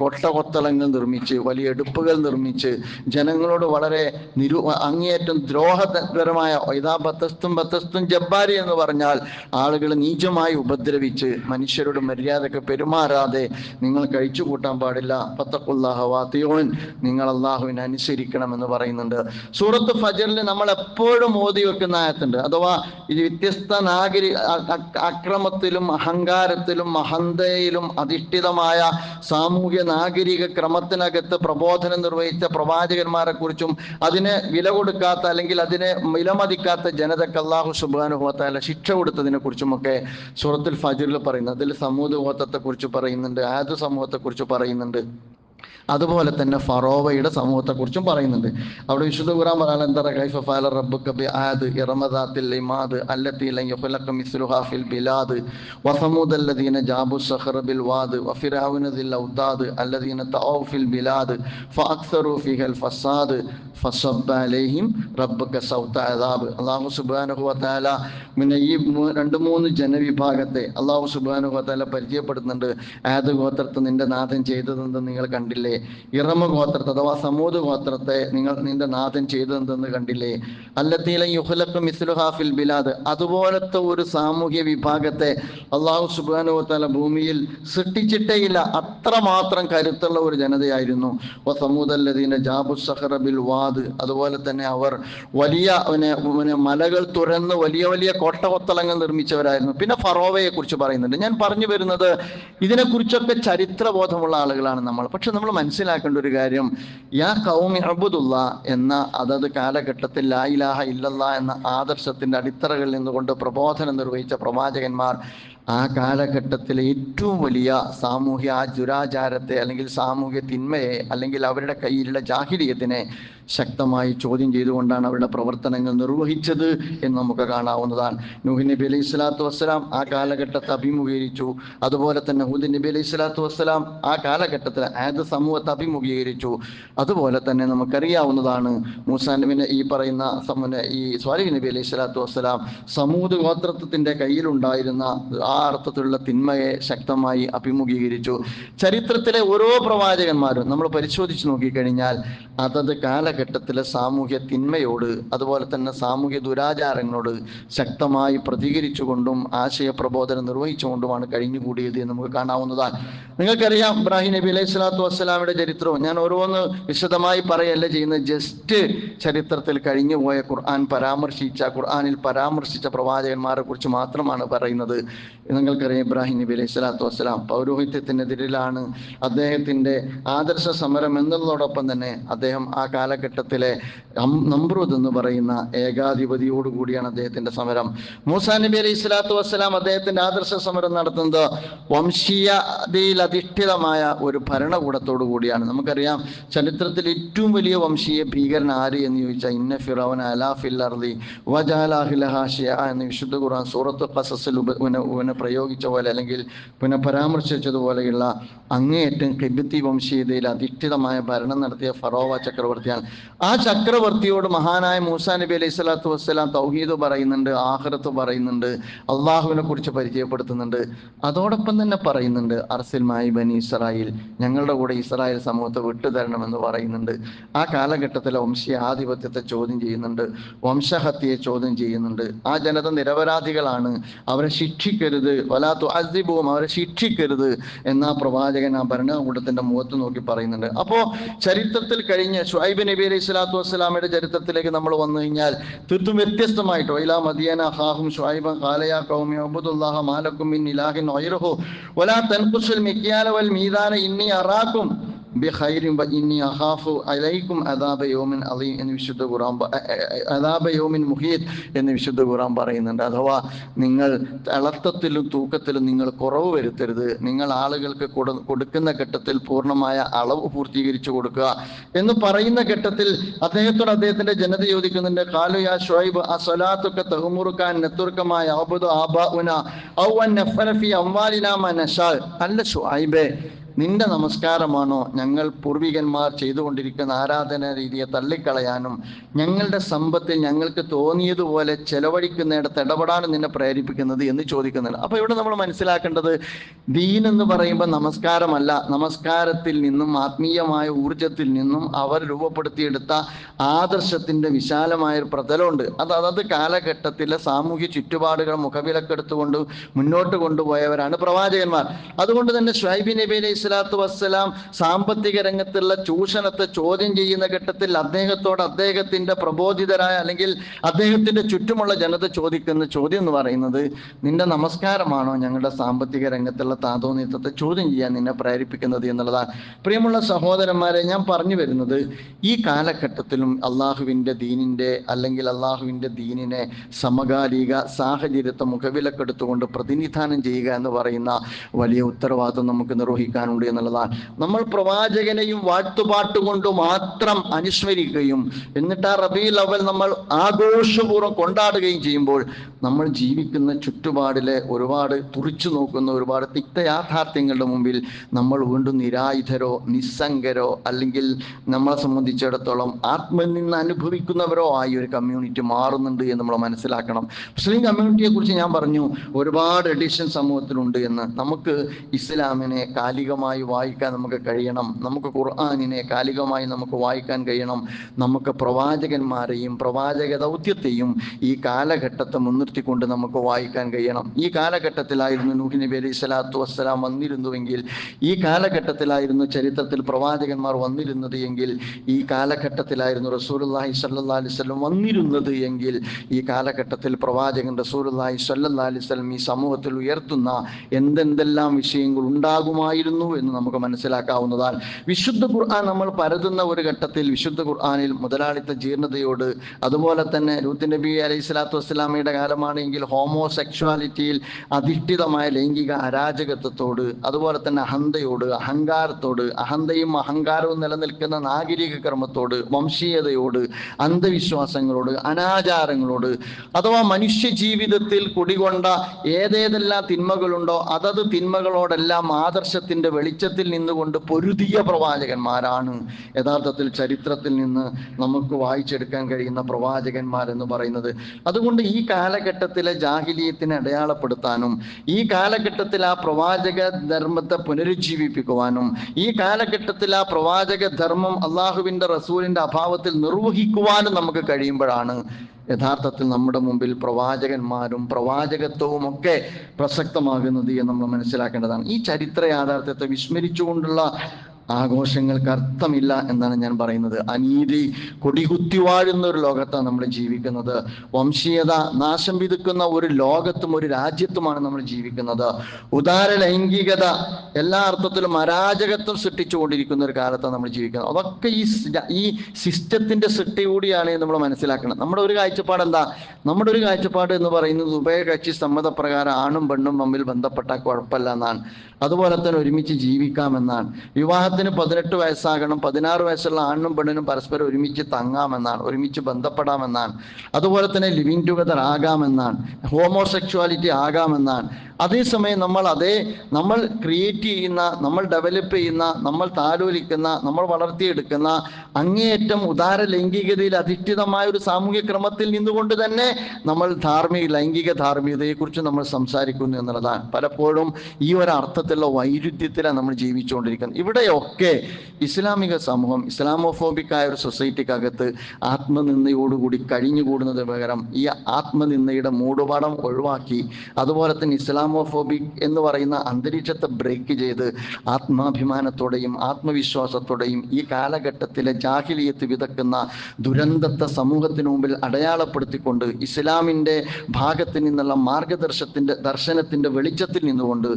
Speaker 1: കൊട്ടകൊത്തളങ്ങൾ നിർമ്മിച്ച് വലിയ എടുപ്പുകൾ നിർമ്മിച്ച് ജനങ്ങളോട് വളരെ നിരു അങ്ങേയറ്റം ദ്രോഹപരമായ ഇതാ ബത്തസ്തും ബത്തസ്തും ജബ്ബാരി എന്ന് പറഞ്ഞാൽ ആളുകൾ നീചമായി ഉപദ്രവിച്ച് മനുഷ്യരോട് മര്യാദയ്ക്ക് പെരുമാറാതെ നിങ്ങൾ കഴിച്ചു കൂട്ടാൻ പാടില്ല. ഫത്തഖുല്ലാഹവാത്തിയോൻ നിങ്ങൾ അള്ളാഹുവിനെ അനുസരിക്കണം എന്ന് പറയുന്നുണ്ട്. സൂറത്ത് ഫജറിൽ നമ്മൾ എപ്പോഴും ഓതി വെക്കുന്ന ആയത്തുണ്ട്. അഥവാ ഈ വ്യത്യസ്ത നാഗരി അക്രമത്തിലും അഹങ്കാരത്തിലും മഹന്തയിലും അധിഷ്ഠിതമായ സാമൂഹ്യ നാഗരിക ക്രമത്തിനകത്ത് പ്രബോധനം നിർവഹിച്ച പ്രവാചകന്മാരെ കുറിച്ചും അതിന് വില കൊടുക്കാത്ത അല്ലെങ്കിൽ അതിനെ വിലമതിക്കാത്ത ജനതക്ക് അള്ളാഹു സുബാനുഭവത്താല ശിക്ഷ കൊടുത്തതിനെ കുറിച്ചുമൊക്കെ സൂറത്തുൽ ഫജിറിൽ പറയുന്നു. അതിൽ സമൂഹത്തെ കുറിച്ച് പറയുന്നുണ്ട് ആദ്യ സമൂഹത്തെ കുറിച്ച് പറയുന്നുണ്ട്. അതുപോലെ തന്നെ ഫറോവയുടെ സമൂഹത്തെക്കുറിച്ചും പറയുന്നുണ്ട്. അവിടെ വിശുദ്ധ ഖുറാൻ പറയാൻ എന്താ കൈഫ ഫാല റബ്ബുക ബി ആദ് ഇറമദാത്തിൽ ഇമാദ് അല്ലത്തി യുഖ്ലഖ മിസ്ലുഹാ ഫിൽ ബിലാദ് വസമൂദ് അല്ലദീന ജാബു സഖറ ബിൽ വാദ് വഫിറഔന ദിൽ ഔതാദ് അല്ലദീന തഔ ഫിൽ ബിലാദ് ഫഅക്സറു ഫിഹൽ ഫസാദ് ഫസബ്ബ അലൈഹിം റബ്ബുക സൗത അദാബ്. അല്ലാഹു സുബ്ഹാനഹു വ തആല പിന്നെ ഈ രണ്ട് മൂന്ന് ജനവിഭാഗത്തെ അല്ലാഹു സുബ്ഹാനഹു വ തആല പരിചയപ്പെടുത്തുന്നുണ്ട് ആദ് ഗോത്രത്തെ നിന്റെ നാഥൻ ചെയ്തതെന്ന് നിങ്ങൾ കണ്ടില്ലേ? ഇറമ ഗോത്രത്തെ അഥവാ സമൂത് ഗോത്രത്തെ നിങ്ങൾ നിന്റെ നാഥൻ ചെയ്തതെന്ന് കണ്ടില്ലേ? അല്ലത്തീല മിസ്ലുഹാ ഫിൽ ബിലാദ്. അതുപോലത്തെ ഒരു സാമൂഹ്യ വിഭാഗത്തെ അള്ളാഹു സുബ്ഹാനഹു വ സൃഷ്ടിച്ചിട്ടേ ഭൂമിയിൽ അത്ര അത്രമാത്രം കരുത്തുള്ള ഒരു ജനതയായിരുന്നു. സമൂദല്ലദീന ജാബു സഹറബിൽ വാദ്. അതുപോലെ തന്നെ അവർ വലിയ മലകൾ തുറന്ന് വലിയ വലിയ കോട്ടകൊത്തളങ്ങൾ നിർമ്മിച്ചവരായിരുന്നു. പിന്നെ ഫറോവയെ കുറിച്ച് പറയുന്നുണ്ട്. ഞാൻ പറഞ്ഞു വരുന്നത് ഇതിനെക്കുറിച്ചൊക്കെ ചരിത്രബോധമുള്ള ആളുകളാണ് നമ്മൾ. പക്ഷെ നമ്മൾ മനസ്സിലാക്കേണ്ട ഒരു കാര്യം യാ കൗമി അബുദുള്ള എന്ന അതത് കാലഘട്ടത്തിൽ ലാ ഇലാഹ ഇല്ലല്ലാ എന്ന ആദർശത്തിന്റെ അടിത്തറകളിൽ നിന്നുകൊണ്ട് പ്രബോധനം നിർവഹിച്ച പ്രവാചകന്മാർ ആ കാലഘട്ടത്തിലെ ഏറ്റവും വലിയ സാമൂഹ്യ ആ ദുരാചാരത്തെ അല്ലെങ്കിൽ സാമൂഹ്യ തിന്മയെ അല്ലെങ്കിൽ അവരുടെ കയ്യിലുള്ള ജാഹിലിയത്തിനെ ശക്തമായി ചോദ്യം ചെയ്തുകൊണ്ടാണ് അവരുടെ പ്രവർത്തനങ്ങൾ നിർവഹിച്ചത് എന്ന് നമുക്ക് കാണാവുന്നതാണ്. നൂഹി നബി അലൈഹി സ്വലാത്തു വസ്സലാം ആ കാലഘട്ടത്തെ അഭിമുഖീകരിച്ചു. അതുപോലെ തന്നെ ഹൂദ് നബി അലൈഹി സ്വലാത്തു വസ്സലാം ആ കാലഘട്ടത്തിൽ ആദ് സമൂഹത്തെ അഭിമുഖീകരിച്ചു. അതുപോലെ തന്നെ നമുക്കറിയാവുന്നതാണ് മൂസാ നബിനെ ഈ പറയുന്ന സമൂഹ ഈ സ്വാലിഹ് നബി അലൈഹി സ്വലാത്തു വസ്സലാം സമൂത് ഗോത്രത്തിന്റെ കയ്യിലുണ്ടായിരുന്ന ആ അർത്ഥത്തിലുള്ള തിന്മയെ ശക്തമായി അഭിമുഖീകരിച്ചു. ചരിത്രത്തിലെ ഓരോ പ്രവാചകന്മാരും നമ്മൾ പരിശോധിച്ച് നോക്കിക്കഴിഞ്ഞാൽ അതത് കാലഘട്ട കാലഘട്ടത്തിലെ സാമൂഹ്യ തിന്മയോട് അതുപോലെ തന്നെ സാമൂഹ്യ ദുരാചാരങ്ങളോട് ശക്തമായി പ്രതികരിച്ചുകൊണ്ടും ആശയ പ്രബോധനം നിർവഹിച്ചുകൊണ്ടുമാണ് കഴിഞ്ഞുകൂടിയത് എന്ന് നമുക്ക് കാണാവുന്നതാണ്. നിങ്ങൾക്കറിയാം ഇബ്രാഹിം നബി അലൈഹി സ്വലാത്തു വസ്സലാമിയുടെ ചരിത്രവും. ഞാൻ ഓരോന്ന് വിശദമായി പറയല്ല ചെയ്യുന്നത്. ജസ്റ്റ് ചരിത്രത്തിൽ കഴിഞ്ഞുപോയ ഖുർആൻ പരാമർശിച്ച ഖുർആനിൽ പരാമർശിച്ച പ്രവാചകന്മാരെ കുറിച്ച് മാത്രമാണ് പറയുന്നത്. നിങ്ങൾക്കറിയാം ഇബ്രാഹിം നബി അലൈഹി സ്വലാത്തു വസ്സലാം പൗരോഹിത്യത്തിനെതിരിലാണ് അദ്ദേഹത്തിന്റെ ആദർശ സമരം എന്നുള്ളതോടൊപ്പം തന്നെ അദ്ദേഹം ആ കാലഘട്ടത്തിലെ നമ്രൂദ് എന്ന് പറയുന്ന ഏകാധിപതിയോടുകൂടിയാണ് അദ്ദേഹത്തിന്റെ സമരം. മൂസാ നബി അലൈഹി സ്വലാത്തു വസ്സലാം അദ്ദേഹത്തിന്റെ ആദർശ സമരം നടത്തുന്നത് വംശീയതയിൽ അധിഷ്ഠിതമായ ഒരു ഭരണകൂടത്തോടു കൂടിയാണ് നമുക്കറിയാം ചരിത്രത്തിൽ ഏറ്റവും വലിയ വംശീയ ഭീകരൻ ആര് എന്ന് ചോദിച്ചാൽ ഇന്ന ഫിറോൻ അലാ ഫില്ലർദി വജാലാഹിലഹാഷിയ എന്ന് വിശുദ്ധ ഖുർആൻ സൂറത്ത് ഖസസിൽ പിന്നെ പുന- പുന പ്രയോഗിച്ച പോലെ അല്ലെങ്കിൽ പുനഃപരാമർശിച്ചതുപോലെയുള്ള അങ്ങേയറ്റം കിബിത്തി വംശീയതയിൽ അധിഷ്ഠിതമായ ഭരണം നടത്തിയ ഫറോവ ചക്രവർത്തിയാണ് ആ ചക്രവർത്തിയോട് മഹാനായ മൂസാ നബി അലൈഹി സ്വലാത്തു വസ്സലാം തൗഹീദ് പറയുന്നുണ്ട് ആഹ്റത്ത് പറയുന്നുണ്ട് അള്ളാഹുവിനെ കുറിച്ച് പരിചയപ്പെടുത്തുന്നുണ്ട്. അതോടൊപ്പം തന്നെ പറയുന്നുണ്ട് അർസിൽമായി ബനി ഇസ്രായേൽ ഞങ്ങളുടെ കൂടെ ഇസ്രായേൽ സമൂഹത്തെ വിട്ടുതരണമെന്ന് പറയുന്നുണ്ട്. ആ കാലഘട്ടത്തിലെ വംശീയ ആധിപത്യത്തെ ചോദ്യം ചെയ്യുന്നുണ്ട് വംശഹത്യയെ ചോദ്യം ചെയ്യുന്നുണ്ട്. ആ ജനത നിരപരാധികളാണ് അവരെ ശിക്ഷിക്കരുത് വലാത്തു അസിബവും അവരെ ശിക്ഷിക്കരുത് എന്ന പ്രവാചകൻ ആ ഭരണകൂടത്തിന്റെ മുഖത്ത് നോക്കി പറയുന്നുണ്ട്. അപ്പോ ചരിത്രത്തിൽ കഴിഞ്ഞ ഷുഹൈബ് നബി അലൈഹി സ്വലാത്തു വസ്സലാമയുടെ ചരിത്രത്തിലേക്ക് നമ്മൾ വന്നു കഴിഞ്ഞാൽ തീർത്തും വ്യത്യസ്തമായിട്ട് വൈലാ മദിയന ഹാഹും ഷായിബ ഖാലയ ഖൗമി അബ്ദുല്ലാഹ മാലക്കും മിൻ ഇലാഹിൻ ഒയറുഹു വലാ തൻഖുസുൽ മിക്യാല വൽ മീദാന ഇന്നി അറാക്കും എന്ന് വിശുദ്ധ ഖുറാൻ പ- അ- അ- അദാബ യൗമിൻ മുഹീദ് എന്ന് വിശുദ്ധ ഖുർആൻ പറയുന്നുണ്ട്. അഥവാ നിങ്ങൾ അളത്തത്തിലും തൂക്കത്തിലും നിങ്ങൾ കുറവ് വരുത്തരുത്. നിങ്ങൾ ആളുകൾക്ക് കൊടു- കൊടുക്കുന്ന ഘട്ടത്തിൽ പൂർണമായ അളവ് പൂർത്തീകരിച്ചു കൊടുക്കുക എന്ന് പറയുന്ന ഘട്ടത്തിൽ അദ്ദേഹത്തോട് അദ്ദേഹത്തിന്റെ ജനത ചോദിക്കുന്നുണ്ട്. കാലു യാ ഷുഐബ് ആ സ്വലാത്തൊക്കെ തഹുമുറുക്കാൻ നെത്തുർക്കമായ അബുദ് ആബാഉന ഔ അൻ ഫി അംവാലിനാ നശാ. അല്ല ഷുഐബേ നിന്റെ നമസ്കാരമാണോ ഞങ്ങൾ പൂർവികന്മാർ ചെയ്തുകൊണ്ടിരിക്കുന്ന ആരാധന രീതിയെ തള്ളിക്കളയാനും ഞങ്ങളുടെ സമ്പത്തിൽ ഞങ്ങൾക്ക് തോന്നിയതുപോലെ ചെലവഴിക്കുന്നിടത്ത് ഇടപെടാനും നിന്നെ പ്രേരിപ്പിക്കുന്നത് എന്ന് ചോദിക്കുന്നുണ്ട് അപ്പൊ ഇവിടെ നമ്മൾ മനസ്സിലാക്കേണ്ടത് ദീൻ എന്ന് പറയുമ്പോൾ നമസ്കാരമല്ല. നമസ്കാരത്തിൽ നിന്നും ആത്മീയമായ ഊർജത്തിൽ നിന്നും അവർ രൂപപ്പെടുത്തിയെടുത്ത ആദർശത്തിന്റെ വിശാലമായ ഒരു പ്രതലമുണ്ട്. അത് അതത് കാലഘട്ടത്തിലെ സാമൂഹ്യ ചുറ്റുപാടുകൾ മുഖവിലക്കെടുത്തുകൊണ്ട് മുന്നോട്ട് കൊണ്ടുപോയവരാണ് പ്രവാചകന്മാർ. അതുകൊണ്ട് തന്നെ ഷൈബി നബി അലൈഹി സ്വലാത്തു വസ്സലാം സാമ്പത്തിക രംഗത്തുള്ള ചൂഷണത്തെ ചോദ്യം ചെയ്യുന്ന ഘട്ടത്തിൽ അദ്ദേഹത്തോട് അദ്ദേഹത്തിന്റെ പ്രബോധിതരായ അല്ലെങ്കിൽ അദ്ദേഹത്തിന്റെ ചുറ്റുമുള്ള ജനത ചോദിക്കുന്ന ചോദ്യം എന്ന് പറയുന്നത് നിന്റെ നമസ്കാരമാണോ ഞങ്ങളുടെ സാമ്പത്തിക രംഗത്തുള്ള താതോന്നിത്വത്തെ ചോദ്യം ചെയ്യാൻ നിന്നെ പ്രേരിപ്പിക്കുന്നത് എന്നുള്ളതാണ് പ്രിയമുള്ള സഹോദരന്മാരെ ഞാൻ പറഞ്ഞു വരുന്നത് ഈ കാലഘട്ടത്തിലും അള്ളാഹുവിന്റെ ദീനിന്റെ അല്ലെങ്കിൽ അള്ളാഹുവിന്റെ ദീനിനെ സമകാലിക സാഹചര്യത്തെ മുഖവിലക്കെടുത്തുകൊണ്ട് പ്രതിനിധാനം ചെയ്യുക എന്ന് പറയുന്ന വലിയ ഉത്തരവാദിത്വം നമുക്ക് നിർവഹിക്കാനുണ്ട് എന്നുള്ളതാണ് നമ്മൾ പ്രവാചകനെയും വാഴ്ത്തുപാട്ട് കൊണ്ട് മാത്രം അനുസ്മരിക്കുകയും എന്നിട്ട് ആ റബി അവൽ നമ്മൾ ആഘോഷപൂർവം കൊണ്ടാടുകയും ചെയ്യുമ്പോൾ നമ്മൾ ജീവിക്കുന്ന ചുറ്റുപാടിലെ ഒരുപാട് തുറിച്ചു നോക്കുന്ന ഒരുപാട് തിക്ത യാഥാർത്ഥ്യങ്ങളുടെ മുമ്പിൽ നമ്മൾ വീണ്ടും നിരായുധരോ നിസ്സംഗരോ അല്ലെങ്കിൽ നമ്മളെ സംബന്ധിച്ചിടത്തോളം ആത്മയിൽ നിന്ന് അനുഭവിക്കുന്നവരോ ആയി ഒരു കമ്മ്യൂണിറ്റി മാറുന്നുണ്ട് എന്ന് നമ്മൾ മനസ്സിലാക്കണം. മുസ്ലിം കമ്മ്യൂണിറ്റിയെ കുറിച്ച് ഞാൻ പറഞ്ഞു ഒരുപാട് എഡിഷൻ സമൂഹത്തിലുണ്ട് എന്ന്. നമുക്ക് ഇസ്ലാമിനെ കാലികമായി വായിക്കാൻ നമുക്ക് കഴിയണം. നമുക്ക് ഖുർആാനിനെ കാലികമായി നമുക്ക് വായിക്കാൻ കഴിയണം. നമുക്ക് പ്രവാചകന്മാരെയും പ്രവാചക ദൗത്യത്തെയും ഈ കാലഘട്ടത്തെ മുൻനിർത്തിക്കൊണ്ട് നമുക്ക് വായിക്കാൻ കഴിയണം. ഈ കാലഘട്ടത്തിലായിരുന്നു നൂഹി നബി അലൈഹി സ്വലാത്തു വസ്സലാം വന്നിരുന്നുവെങ്കിൽ ഈ കാലഘട്ടത്തിലായിരുന്നു ചരിത്രത്തിൽ പ്രവാചകന്മാർ വന്നിരുന്നത് എങ്കിൽ ഈ കാലഘട്ടത്തിലായിരുന്നു സ്വല്ലല്ലാഹി അലൈഹി വസല്ലം വന്നിരുന്നത് എങ്കിൽ ഈ കാലഘട്ടത്തിൽ പ്രവാചകൻ റസൂലുള്ളാഹി സ്വല്ലല്ലാഹി അലൈഹി വസല്ലം ഈ സമൂഹത്തിൽ ഉയർത്തുന്ന എന്തെന്തെല്ലാം വിഷയങ്ങൾ ഉണ്ടാകുമായിരുന്നു? എന്ന് നമുക്ക് മനസ്സിലാക്കാവുന്നതാണ്. വിശുദ്ധ ഖുർആൻ നമ്മൾ പരതുന്ന ഒരു ഘട്ടത്തിൽ വിശുദ്ധ ഖുർആാനിൽ മുതലാളിത്ത ജീർണതയോട് അതുപോലെ തന്നെ രൂത്ത് നബി അലൈഹി സ്വലാത്തു വസ്സലാമയുടെ കാലമാണെങ്കിൽ ഹോമോസെക്ഷുവാലിറ്റിയിൽ അധിഷ്ഠിതമായ ലൈംഗിക അരാജകത്വത്തോട് അതുപോലെ തന്നെ അഹന്തയോട് അഹങ്കാരത്തോട് അഹന്തയും അഹങ്കാരവും നിലനിൽക്കുന്ന നാഗരിക കർമ്മത്തോട് വംശീയതയോട് അന്ധവിശ്വാസങ്ങളോട് അനാചാരങ്ങളോട് അഥവാ മനുഷ്യ ജീവിതത്തിൽ കുടികൊണ്ട ഏതേതെല്ലാം തിന്മകളുണ്ടോ അതത് തിന്മകളോടെല്ലാം ആദർശത്തിന്റെ വെളിച്ചത്തിൽ നിന്നുകൊണ്ട് പൊരുതിയ പ്രവാചകന്മാരാണ്. യഥാർത്ഥത്തിൽ ചരിത്രത്തിൽ നിന്ന് നമുക്ക് വായിച്ചെടുക്കാൻ കഴിയുന്ന പ്രവാചകന്മാരെന്ന് പറയുന്നത്. അതുകൊണ്ട് ഈ കാലഘട്ടത്തിലെ ജാഹിലീയത്തിനെ അടയാളപ്പെടുത്താനും ഈ കാലഘട്ടത്തിൽ ആ പ്രവാചക ധർമ്മത്തെ പുനരുജ്ജീവിപ്പിക്കുവാനും ഈ കാലഘട്ടത്തിൽ ആ പ്രവാചക ധർമ്മം അള്ളാഹുവിന്റെ റസൂലിന്റെ അഭാവത്തിൽ നിർവഹിക്കുവാനും നമുക്ക് കഴിയുമ്പോഴാണ് യഥാർത്ഥത്തിൽ നമ്മുടെ മുമ്പിൽ പ്രവാചകന്മാരും പ്രവാചകത്വവും ഒക്കെ പ്രസക്തമാകുന്നത് എന്ന് നമ്മൾ മനസ്സിലാക്കേണ്ടതാണ്. ഈ ചരിത്ര യാഥാർത്ഥ്യത്തെ വിസ്മരിച്ചുകൊണ്ടുള്ള ആഘോഷങ്ങൾക്ക് അർത്ഥമില്ല എന്നാണ് ഞാൻ പറയുന്നത്. അനീതി കൊടികുത്തി വാഴുന്ന ഒരു ലോകത്താണ് നമ്മൾ ജീവിക്കുന്നത്. വംശീയത നാശം വിതുക്കുന്ന ഒരു ലോകത്തും ഒരു രാജ്യത്തുമാണ് നമ്മൾ ജീവിക്കുന്നത്. ഉദാര ലൈംഗികത എല്ലാ അർത്ഥത്തിലും അരാജകത്വം സൃഷ്ടിച്ചുകൊണ്ടിരിക്കുന്ന ഒരു കാലത്താണ് നമ്മൾ ജീവിക്കുന്നത്. അതൊക്കെ ഈ ഈ സിസ്റ്റത്തിന്റെ സൃഷ്ടി കൂടിയാണ് നമ്മൾ മനസ്സിലാക്കണം. നമ്മുടെ ഒരു കാഴ്ചപ്പാട് എന്താ? നമ്മുടെ ഒരു കാഴ്ചപ്പാട് എന്ന് പറയുന്നത് ഉഭയകക്ഷി സമ്മതപ്രകാരം ആണും പെണ്ണും തമ്മിൽ ബന്ധപ്പെട്ട കുഴപ്പമില്ല എന്നാണ്. അതുപോലെ തന്നെ ഒരുമിച്ച് ജീവിക്കാമെന്നാണ്. വിവാഹത്തിന് പതിനെട്ട് വയസ്സാകണം പതിനാറ് വയസ്സുള്ള ആണിനും പെണ്ണിനും പരസ്പരം ഒരുമിച്ച് തങ്ങാമെന്നാണ് ഒരുമിച്ച് ബന്ധപ്പെടാമെന്നാണ്. അതുപോലെ തന്നെ ലിവിങ് ടുഗദർ ആകാമെന്നാണ് ഹോമോസെക്ഷുവാലിറ്റി ആകാമെന്നാണ്. അതേസമയം നമ്മൾ അതേ നമ്മൾ ക്രിയേറ്റ് ചെയ്യുന്ന നമ്മൾ ഡെവലപ്പ് ചെയ്യുന്ന നമ്മൾ താലോലിക്കുന്ന നമ്മൾ വളർത്തിയെടുക്കുന്ന അങ്ങേയറ്റം ഉദാര ലൈംഗികതയിൽ അധിഷ്ഠിതമായ ഒരു സാമൂഹ്യ ക്രമത്തിൽ നിന്നുകൊണ്ട് തന്നെ നമ്മൾ ധാർമ്മിക ലൈംഗിക ധാർമ്മികതയെക്കുറിച്ച് നമ്മൾ സംസാരിക്കുന്നു എന്നുള്ളതാണ്. പലപ്പോഴും ഈ ഒരു അർത്ഥത്തിലുള്ള വൈരുദ്ധ്യത്തിലാണ് നമ്മൾ ജീവിച്ചുകൊണ്ടിരിക്കുന്നത്. ഇവിടെയൊക്കെ ഇസ്ലാമിക സമൂഹം ഇസ്ലാമോഫോബിക് ആയ ഒരു സൊസൈറ്റിക്കകത്ത് ആത്മനിന്ദയോടുകൂടി കഴിഞ്ഞുകൂടുന്നത് പകരം ഈ ആത്മനിന്ദയുടെ മൂടുപാടം ഒഴിവാക്കി അതുപോലെ തന്നെ ഇസ്ലാമോഫോബിക് എന്ന് പറയുന്ന അന്തരീക്ഷത്തെ ബ്രേക്ക് ചെയ്ത് ആത്മാഭിമാനത്തോടെയും ആത്മവിശ്വാസത്തോടെയും ഈ കാലഘട്ടത്തിലെ ജാഹിലിയത്ത് വിതക്കുന്ന ദുരന്തത്തെ സമൂഹത്തിന് മുമ്പിൽ അടയാളപ്പെടുത്തിക്കൊണ്ട് ഇസ്ലാമിന്റെ ഭാഗത്ത് നിന്നുള്ള മാർഗദർശത്തിന്റെ ദർശനത്തിന്റെ വെളിച്ചത്തിൽ നിന്നുകൊണ്ട്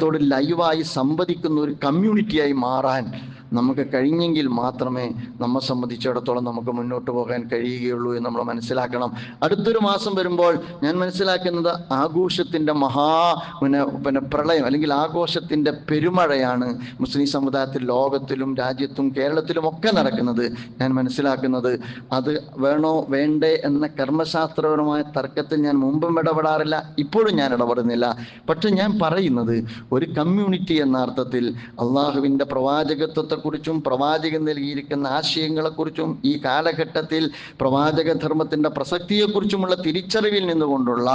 Speaker 1: സമൂഹത്തോട് ലൈവായി സംവദിക്കുന്ന ഒരു കമ്മ്യൂണിറ്റിയായി മാറാൻ നമുക്ക് കഴിഞ്ഞെങ്കിൽ മാത്രമേ നമ്മെ സംബന്ധിച്ചിടത്തോളം നമുക്ക് മുന്നോട്ട് പോകാൻ കഴിയുകയുള്ളൂ എന്ന് നമ്മൾ മനസ്സിലാക്കണം. അടുത്തൊരു മാസം വരുമ്പോൾ ഞാൻ മനസ്സിലാക്കുന്നത് ആഘോഷത്തിന്റെ മഹാ പിന്നെ പിന്നെ പ്രളയം അല്ലെങ്കിൽ ആഘോഷത്തിന്റെ പെരുമഴയാണ് മുസ്ലിം സമുദായത്തിൽ ലോകത്തിലും രാജ്യത്തും കേരളത്തിലും ഒക്കെ നടക്കുന്നത്. ഞാൻ മനസ്സിലാക്കുന്നത് അത് വേണോ വേണ്ടേ എന്ന കർമ്മശാസ്ത്രപരമായ തർക്കത്തിൽ ഞാൻ മുമ്പും ഇടപെടാറില്ല ഇപ്പോഴും ഞാൻ ഇടപെടുന്നില്ല. പക്ഷെ ഞാൻ പറയുന്നത് ഒരു കമ്മ്യൂണിറ്റി എന്ന അർത്ഥത്തിൽ അള്ളാഹുവിന്റെ പ്രവാചകത്വത്തെക്കുറിച്ചും പ്രവാചകൻ നൽകിയിരിക്കുന്ന ആശയങ്ങളെക്കുറിച്ചും ഈ കാലഘട്ടത്തിൽ പ്രവാചക ധർമ്മത്തിന്റെ പ്രസക്തിയെക്കുറിച്ചുമുള്ള തിരിച്ചറിവിൽ നിന്നുകൊണ്ടുള്ള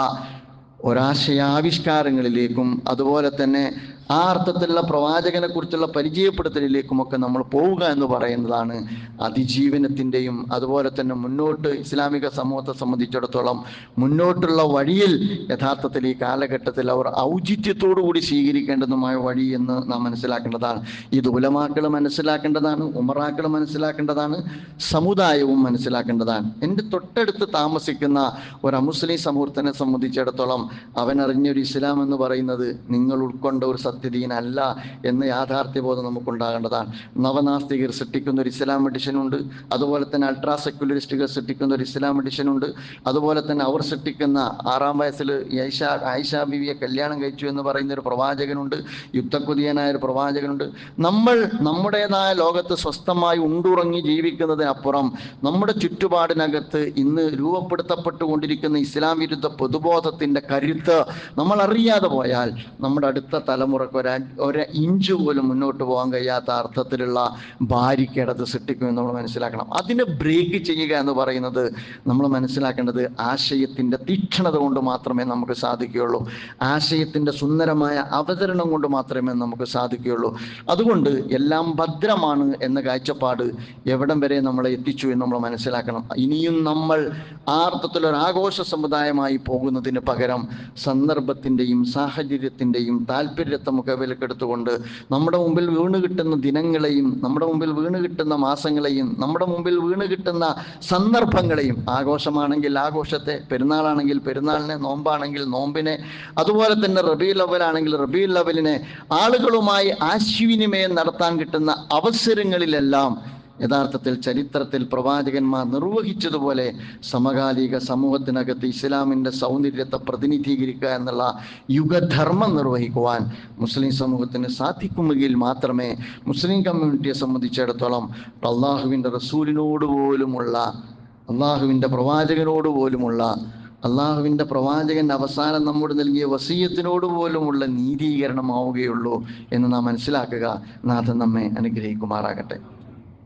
Speaker 1: ഒരാശയാവിഷ്കാരങ്ങളിലേക്കും അതുപോലെ തന്നെ ആ അർത്ഥത്തിലുള്ള പ്രവാചകനെ കുറിച്ചുള്ള പരിചയപ്പെടുത്തലിലേക്കുമൊക്കെ നമ്മൾ പോവുക എന്ന് പറയുന്നതാണ് അതിജീവനത്തിന്റെയും അതുപോലെ തന്നെ മുന്നോട്ട് ഇസ്ലാമിക സമൂഹത്തെ സംബന്ധിച്ചിടത്തോളം മുന്നോട്ടുള്ള വഴിയിൽ യഥാർത്ഥത്തിൽ ഈ കാലഘട്ടത്തിൽ അവർ ഔചിത്യത്തോടു കൂടി സ്വീകരിക്കേണ്ടതുമായ വഴി എന്ന് നാം മനസ്സിലാക്കേണ്ടതാണ്. ഈ ഉലമാക്കൾ മനസ്സിലാക്കേണ്ടതാണ് ഉമറാക്കൾ മനസ്സിലാക്കേണ്ടതാണ് സമുദായവും മനസ്സിലാക്കേണ്ടതാണ്. എന്റെ തൊട്ടടുത്ത് താമസിക്കുന്ന ഒരു അമുസ്ലിം സമൂഹത്തിനെ സംബന്ധിച്ചിടത്തോളം അവൻ ഇസ്ലാം എന്ന് പറയുന്നത് നിങ്ങൾ ഉൾക്കൊണ്ട ഒരു സത്യദീനല്ല എന്ന യാഥാർത്ഥ്യബോധം നമുക്കുണ്ടാകേണ്ടതാണ്. നവനാസ്തികർ സൃഷ്ടിക്കുന്ന ഒരു ഇസ്ലാം എഡിഷൻ ഉണ്ട് അതുപോലെ തന്നെ അൾട്രാ സെക്യുലറിസ്റ്റുകൾ സൃഷ്ടിക്കുന്ന ഒരു ഇസ്ലാം എഡിഷൻ ഉണ്ട് അതുപോലെ തന്നെ അവർ സൃഷ്ടിക്കുന്ന ആറാം വയസ്സിൽ ഐഷ ആയിഷ ബിവിയെ കല്യാണം കഴിച്ചു എന്ന് പറയുന്ന ഒരു പ്രവാചകനുണ്ട്. യുദ്ധക്കുതിയനായ ഒരു പ്രവാചകനുണ്ട്. നമ്മൾ നമ്മുടേതായ ലോകത്ത് സ്വസ്ഥമായി ഉണ്ടുറങ്ങി ജീവിക്കുന്നതിനപ്പുറം നമ്മുടെ ചുറ്റുപാടിനകത്ത് ഇന്ന് രൂപപ്പെടുത്തപ്പെട്ടുകൊണ്ടിരിക്കുന്ന ഇസ്ലാം വിരുദ്ധ പൊതുബോധത്തിന്റെ കരുത്ത് നമ്മൾ അറിയാതെ പോയാൽ നമ്മുടെ അടുത്ത തലമുറയ്ക്ക് ഒരു ഒരു ഇഞ്ച് പോലും മുന്നോട്ട് പോകാൻ കഴിയാത്ത അർത്ഥത്തിലുള്ള ബാരിക്കേടത് സൃഷ്ടിക്കുമെന്ന് നമ്മൾ മനസ്സിലാക്കണം. അതിനെ ബ്രേക്ക് ചെയ്യുക എന്ന് പറയുന്നത് നമ്മൾ മനസ്സിലാക്കേണ്ടത് ആശയത്തിന്റെ തീക്ഷണത കൊണ്ട് മാത്രമേ നമുക്ക് സാധിക്കുകയുള്ളൂ. ആശയത്തിന്റെ സുന്ദരമായ അവതരണം കൊണ്ട് മാത്രമേ നമുക്ക് സാധിക്കുകയുള്ളൂ. അതുകൊണ്ട് എല്ലാം ഭദ്രമാണ് എന്ന കാഴ്ചപ്പാട് എവിടം വരെ നമ്മളെ എത്തിച്ചു എന്ന് നമ്മൾ മനസ്സിലാക്കണം. ഇനിയും നമ്മൾ ആ അർത്ഥത്തിലൊരു ആഘോഷ സമുദായമായി പോകുന്നതിന് പകരം സന്ദർഭത്തിന്റെയും സാഹചര്യത്തിന്റെയും താല്പര്യത്തെ മുഖവിലക്കെടുത്തുകൊണ്ട് നമ്മുടെ മുമ്പിൽ വീണ് കിട്ടുന്ന ദിനങ്ങളെയും നമ്മുടെ മുമ്പിൽ വീണ് കിട്ടുന്ന മാസങ്ങളെയും നമ്മുടെ മുമ്പിൽ വീണ് കിട്ടുന്ന സന്ദർഭങ്ങളെയും ആഘോഷമാണെങ്കിൽ ആഘോഷത്തെ പെരുന്നാളാണെങ്കിൽ പെരുന്നാളിനെ നോമ്പാണെങ്കിൽ നോമ്പിനെ അതുപോലെ തന്നെ റബി ലവലാണെങ്കിൽ റബി ലവലിനെ ആളുകളുമായി ആശയവിനിമയം നടത്താൻ കിട്ടുന്ന അവസരങ്ങളിലെല്ലാം യഥാർത്ഥത്തിൽ ചരിത്രത്തിൽ പ്രവാചകന്മാർ നിർവഹിച്ചതുപോലെ സമകാലിക സമൂഹത്തിനകത്ത് ഇസ്ലാമിന്റെ സൗന്ദര്യത്തെ പ്രതിനിധീകരിക്കുക എന്നുള്ള യുഗധർമ്മം നിർവഹിക്കുവാൻ മുസ്ലിം സമൂഹത്തിന് സാധിക്കുമെങ്കിൽ മാത്രമേ മുസ്ലിം കമ്മ്യൂണിറ്റിയെ സംബന്ധിച്ചിടത്തോളം അള്ളാഹുവിന്റെ റസൂലിനോട് പോലുമുള്ള അള്ളാഹുവിന്റെ പ്രവാചകനോട് പോലുമുള്ള അള്ളാഹുവിന്റെ പ്രവാചകൻ അവസാനം നമ്മോട് നൽകിയ വസീയത്തിനോട് പോലുമുള്ള നീതീകരണമാവുകയുള്ളൂ എന്ന് നാം മനസ്സിലാക്കുക. നാഥൻ നമ്മെ അനുഗ്രഹിക്കുമാറാകട്ടെ.